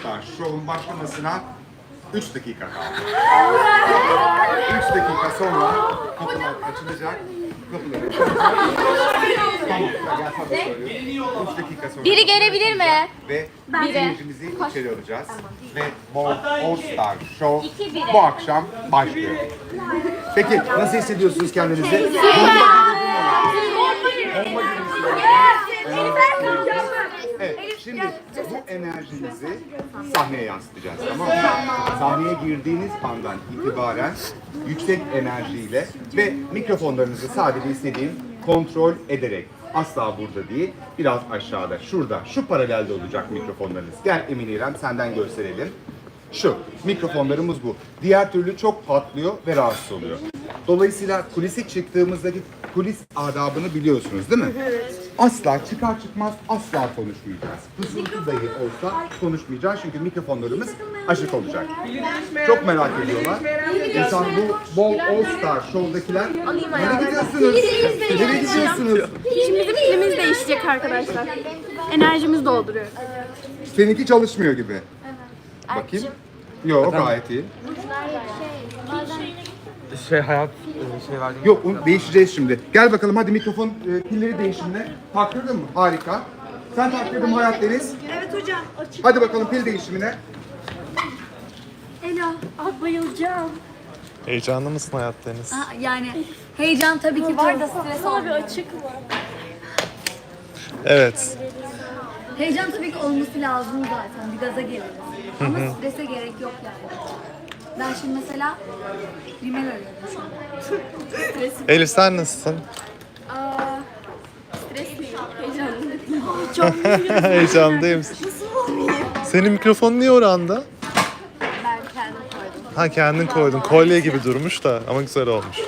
Star Show'un başlamasına 3 dakika kaldı. 3 dakika sonra kapılar açılacak. Kapıları açılacak. Tamam, gel sana söylüyorum. 3 dakika sonra. Biri gelebilir mi? Ve Biri. seyircimizi içeri alacağız. Ve Ball All Star Show bu akşam başlıyor. Peki nasıl hissediyorsunuz kendinizi? Evet, şimdi bu enerjinizi sahneye yansıtacağız tamam mı? Sahneye girdiğiniz andan itibaren yüksek enerjiyle ve mikrofonlarınızı sadece istediğim kontrol ederek asla burada değil, biraz aşağıda, şurada, şu paralelde olacak mikrofonlarınız. Gel Emin İrem senden gösterelim. Şu, mikrofonlarımız bu. Diğer türlü çok patlıyor ve rahatsız oluyor. Dolayısıyla kulise çıktığımızdaki kulis adabını biliyorsunuz değil mi? Evet. Asla çıkar çıkmaz asla konuşmayacağız. Fısıltı dahi olsa konuşmayacağız çünkü mikrofonlarımız açık olacak. Çok merak ediyorlar. İnsan bu Ball All Star Show'dakiler nereye gidiyorsunuz? Nereye gidiyorsunuz? Şimdi bizim pilimiz değişecek arkadaşlar. Enerjimiz dolduruyor. Seninki çalışmıyor gibi. Bakayım. Yok gayet iyi. Şey hayat e, şey verdi. Yok onu değişeceğiz şimdi. Gel bakalım hadi mikrofon e, pilleri değişimine. Taktırdın mı? Harika. Sen taktırdın mı Hayat Deniz? Evet hocam. Hadi bakalım pil değişimine. Ela, ah bayılacağım. Heyecanlı mısın hayat Deniz? Yani heyecan tabii ki var da stres Abi olmuyor. açık mı? Evet. Heyecan tabii ki olması lazım zaten. Bir gaza geliriz. Ama strese gerek yok yani. Ben şimdi mesela rimel arıyorum şu an. Elif sen nasılsın? Stresliyim, heyecanlıyım. Heyecanlı değil misin? Senin mikrofonun niye oranda? Ben kendim koydum. Ha kendin koydun. Kolye gibi durmuş da ama güzel olmuş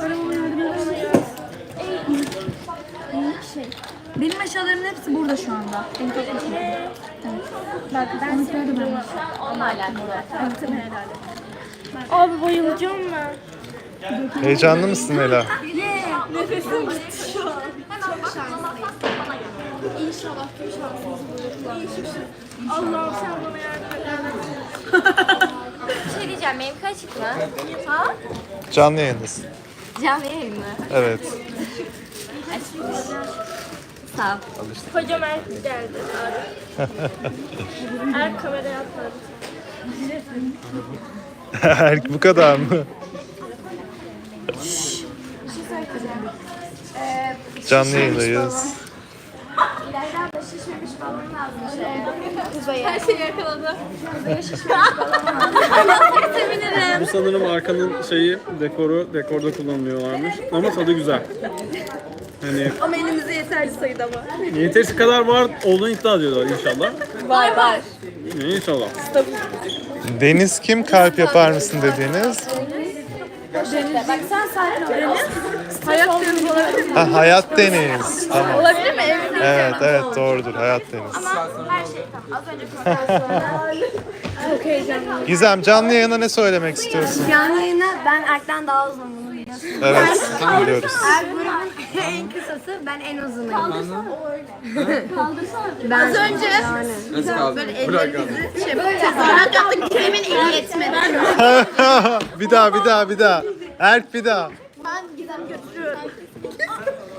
arabama yardım eder Şey, Benim eşyalarımın hepsi burada şu anda. Benim tek eşyalarım. Evet. Bak ben seni de Onunla alakalı. Yaptım herhalde. Abi bayılacağım ben. Heyecanlı mısın Ela? Nefesim gitti şu an. İnşallah tüm şansınızı bulurlar. Allah'ım sen bana yardım et. Bir şey diyeceğim. Benimki açık mı? Ha? Canlı yayındasın. Canlı yayın mı? Evet. Açıkmış. Sağ ol. Hocam Erk geldi. Erk kameraya atmadı. Erk bu kadar mı? Canlı yayındayız. Her şeyi yakaladı. Bu sanırım arkanın şeyi dekoru dekorda kullanılıyorlarmış. Ama tadı güzel. Hani Ama elimize yeterli sayıda mı? yeteri kadar var olduğunu iddia ediyorlar inşallah. Var var. İnşallah. Deniz kim kalp yapar mısın dediğiniz? Bak sen sakin ol. Deniz. Hayat deniz olabilir mi? Ha Hayat Deniz. Tamam. Olabilir mi? Evet. Evet evet doğrudur Hayat Deniz. Çok heyecanlıyım. Gizem canlı yayına ne söylemek istiyorsun? Canlı yayına ben Erk'ten daha uzunum. Evet biliyoruz. Erk grubun en kısası ben en uzunuyum. Kaldırsana. Ben Az önce Nasıl kaldı? şey böyle tezahürat yaptık. Kerem'in eli yetmedi. bir daha bir daha bir daha. Erk bir daha. Ben Gizem götürüyorum.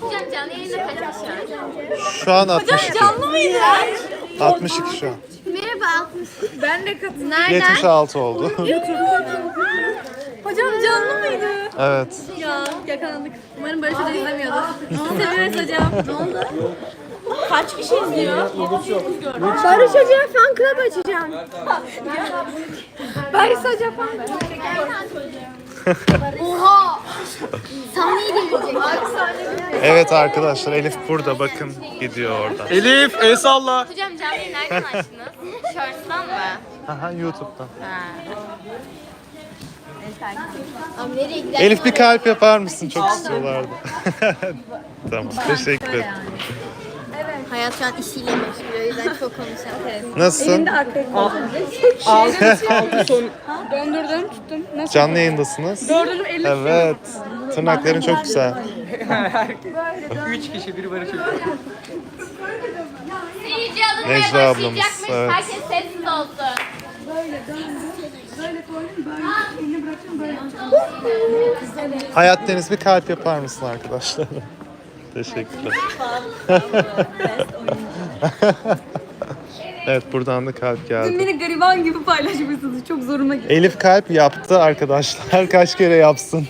Hocam canlı yayında kaç kişi Şu an 62. Canlı mıydı? 62 şu an. Merhaba. Ben de katıldım. Nereden? 76 oldu. Hocam canlı mıydı? evet. Ya yakalandık. Umarım Barış Hoca izlemiyordur. Seviyoruz hocam. Ne oldu? Kaç kişi izliyor? Barış Hoca'ya fan club açacağım. Barış Hoca fan Oha! Sahneyi devirecek. Evet arkadaşlar Elif burada bakın gidiyor orada. Elif el salla. Hocam canlı yayını nereden açtınız? Shorts'tan mı? Aha YouTube'dan. Abi nereye gidelim? Elif bir kalp yapar mısın? Çok istiyorlardı. tamam teşekkür ederim. Hayat şu an işiyle meşgul o yüzden çok konuşamıyorum. Nasılsın? Altı son Döndürdüm tuttum. Nasıl? Canlı yayındasınız. Dördünüm elli. Evet. Tırnakların çok güzel. 3 kişi biri Barış Hoca. Seyirci ablamız, başlayacakmış. evet. Herkes sessiz olsun. Hayat Deniz bir kalp yapar mısın arkadaşlar? Teşekkürler. evet buradan da kalp geldi. Beni gariban gibi paylaşmışsınız. Çok zoruma gitti. Elif kalp yaptı arkadaşlar. Kaç kere yapsın?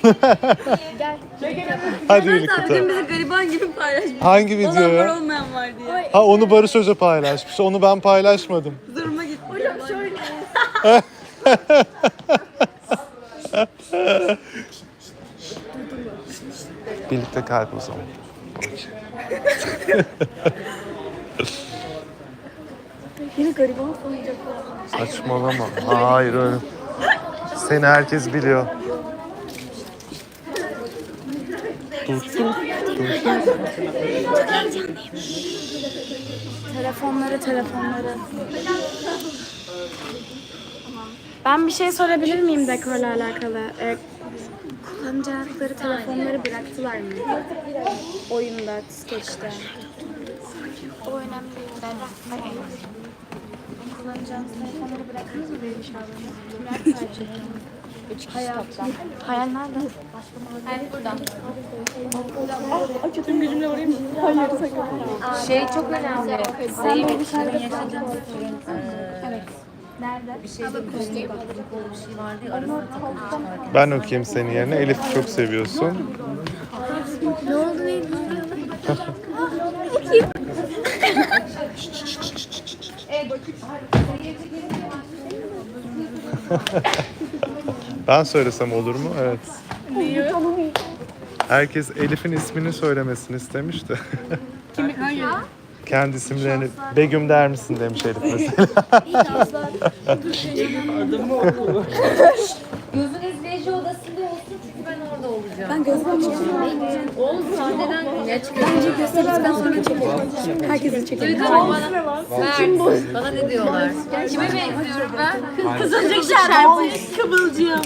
Hadi birlikte. Dün bizi gariban gibi paylaşmış. Hangi video Olan var ya? olmayan var diye. Ha onu Barış Hoca paylaşmış. Onu ben paylaşmadım. Zoruma gitti. Hocam şöyle. Birlikte kalp o zaman. Beni gariban sanacaklar. Saçmalama. Hayır öyle. Seni herkes biliyor. Dur dur. Telefonları, telefonları. Ben bir şey sorabilir miyim dekorla alakalı? Ee, kullanacakları telefonları bıraktılar mı? Oyunda, skeçte. O önemli değil. Ben Kullanacağınız telefonları bıraktınız mı benim? Bıraktılar Üç kişi toplam. Hayal nerede? Şey çok önemli. Zeynep Şirin yaşadığımız sorun. Evet. Nerede? Bir şey de bir şey vardı ya arasında takılmış. Ben okuyayım senin yerine. Elif çok seviyorsun. Ne oldu neydi? Ben söylesem olur mu? Evet. Herkes Elif'in ismini söylemesini istemiş de. Kendi isimlerini Begüm der misin demiş Elif mesela. Gözünüz reji odasında olsun çünkü ben orada olacağım. Ben gözümü açacağım. Oğlum sahneden ne çıkıyor? Bence Gösteriden sonra çekelim. Herkesi çekelim. bana, Kim bu? Bana ne diyorlar? Kime benziyorum ben? Kızılcık şerbeti. Kıvılcım.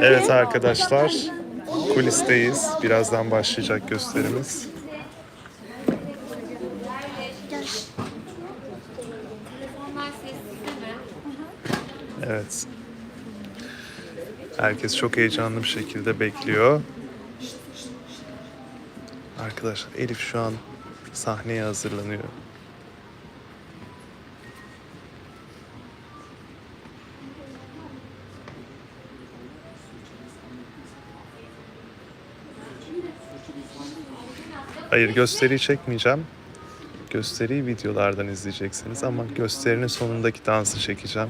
Evet arkadaşlar. Kulisteyiz. Birazdan başlayacak gösterimiz. Evet. Herkes çok heyecanlı bir şekilde bekliyor. Arkadaşlar Elif şu an sahneye hazırlanıyor. Hayır gösteriyi çekmeyeceğim. Gösteriyi videolardan izleyeceksiniz ama gösterinin sonundaki dansı çekeceğim.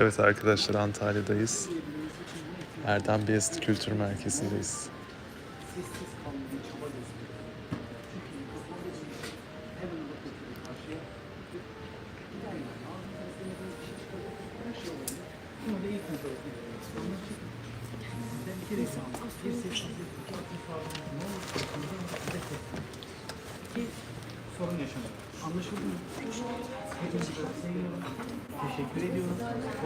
Evet arkadaşlar Antalya'dayız. Erdem Beyazıt Kültür Merkezi'ndeyiz. Sorun yaşadık. Anlaşıldı mı? Teşekkür ediyorum.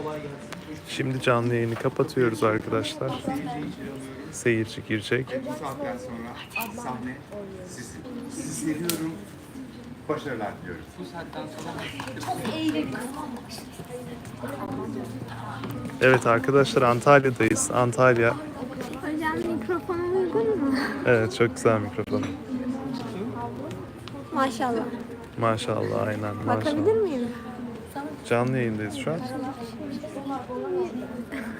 Kolay gelsin. Şimdi canlı yayını kapatıyoruz arkadaşlar. Seyirci girecek. Bu saatten sonra sahne sizin. Sizi seviyorum. Başarılar diliyorum. Evet arkadaşlar Antalya'dayız. Antalya. Hocam mikrofona uygun mu? Evet çok güzel mikrofon. Maşallah. Maşallah aynen Bakabilir maşallah. miyim? Canlı yayındayız şu an.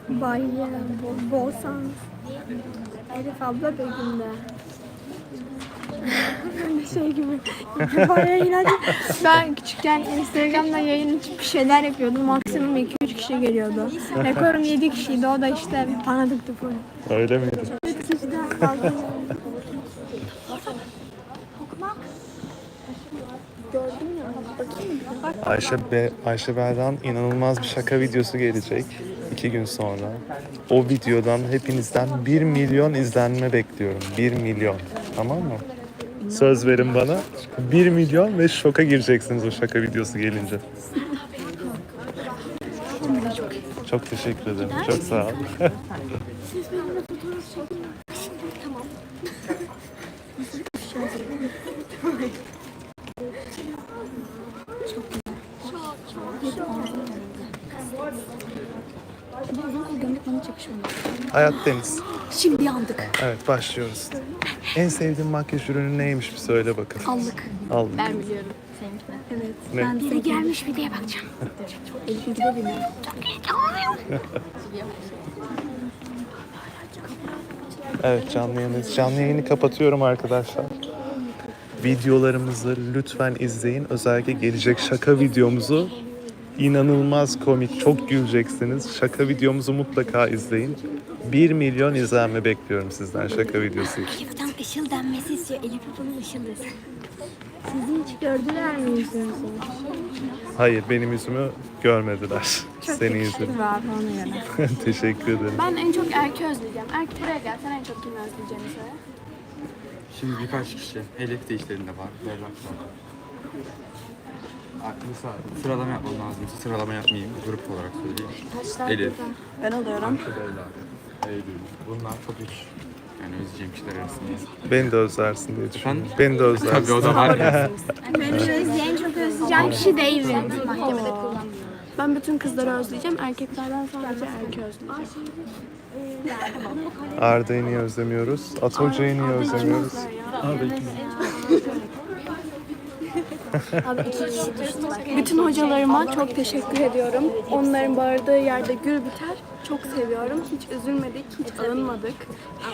Bayram, bol, sans. Elif abla Begüm'de. şey gibi. Ben küçükken Instagram'da yayın açıp bir şeyler yapıyordum. Maksimum 2-3 kişi geliyordu. Rekorum 7 kişiydi. O da işte tanıdıktı full. Öyle miydi? Fazla. Gördüm ya. Bakayım mı? Ayşe, Be Ayşe Berdan inanılmaz bir şaka videosu gelecek iki gün sonra. O videodan hepinizden 1 milyon izlenme bekliyorum. 1 milyon. Tamam mı? Söz verin bana. 1 milyon ve şoka gireceksiniz o şaka videosu gelince. Çok teşekkür ederim. Çok sağ ol. Hayat Deniz. Şimdi yandık. Evet başlıyoruz. En sevdiğin makyaj ürünü neymiş bir söyle bakın. Allık. Al. Ben biliyorum. Seninki de. Evet. Ne? Ben Biri gelmiş videoya bakacağım. Elif'in de bilmiyorum. Evet canlı yayını, canlı yayını kapatıyorum arkadaşlar. Videolarımızı lütfen izleyin. Özellikle gelecek şaka videomuzu inanılmaz komik, çok güleceksiniz. Şaka videomuzu mutlaka izleyin. 1 milyon izlenme bekliyorum sizden şaka videosu için. Elif tam ışıl denmesi istiyor. Elif bunu ışıl desin. Sizi hiç gördüler mi yüzünüzü? Hayır benim yüzümü görmediler. Senin yüzünü. Var ona göre. Teşekkür ederim. Ben en çok Erk'i özleyeceğim. Erk buraya gel. Sen en çok kimi özleyeceğini söyle. Şimdi birkaç kişi, Elif de işlerinde var, Berrak var. Aklımsa sıralama yapmam lazım. Sıralama yapmayayım, grup olarak söyleyeyim. Elif, Ben Eylül. Bunlar çok üç. Yani özleyeceğim kişiler arasında. Beni de özlersin diye düşünüyorum. Beni de özlersin. Tabii o da var ya. Beni özleyen çok özleyeceğim kişi David. Ben bütün kızları özleyeceğim. Erkeklerden sadece Erk'i özleyeceğim. Arda'yı niye özlemiyoruz? At Hoca'yı niye özlemiyoruz? Bütün hocalarıma çok teşekkür ediyorum. Onların bağırdığı yerde gül biter. Çok seviyorum. Hiç üzülmedik, hiç alınmadık.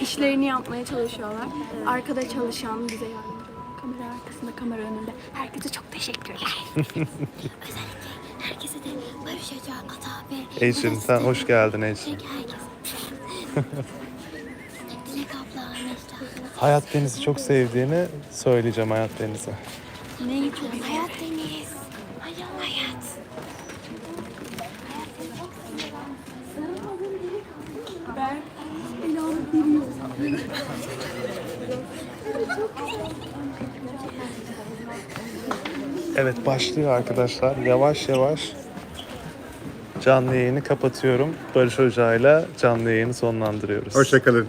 İşlerini yapmaya çalışıyorlar. Arkada çalışan, bize yardımcı olan, kamera arkasında, kamera önünde. Herkese çok teşekkürler. Herkese de Barış Hoca, Ata abi. Ecrin sen hoş geldin Ecrin. Herkese. Dilek abla, Necla. Hayat Deniz'i çok sevdiğini söyleyeceğim Hayat Deniz'e. Neyi çok Hayat Deniz. Hayat. Hayat. Evet başlıyor arkadaşlar. Yavaş yavaş canlı yayını kapatıyorum. Barış Hoca'yla canlı yayını sonlandırıyoruz. Hoşçakalın.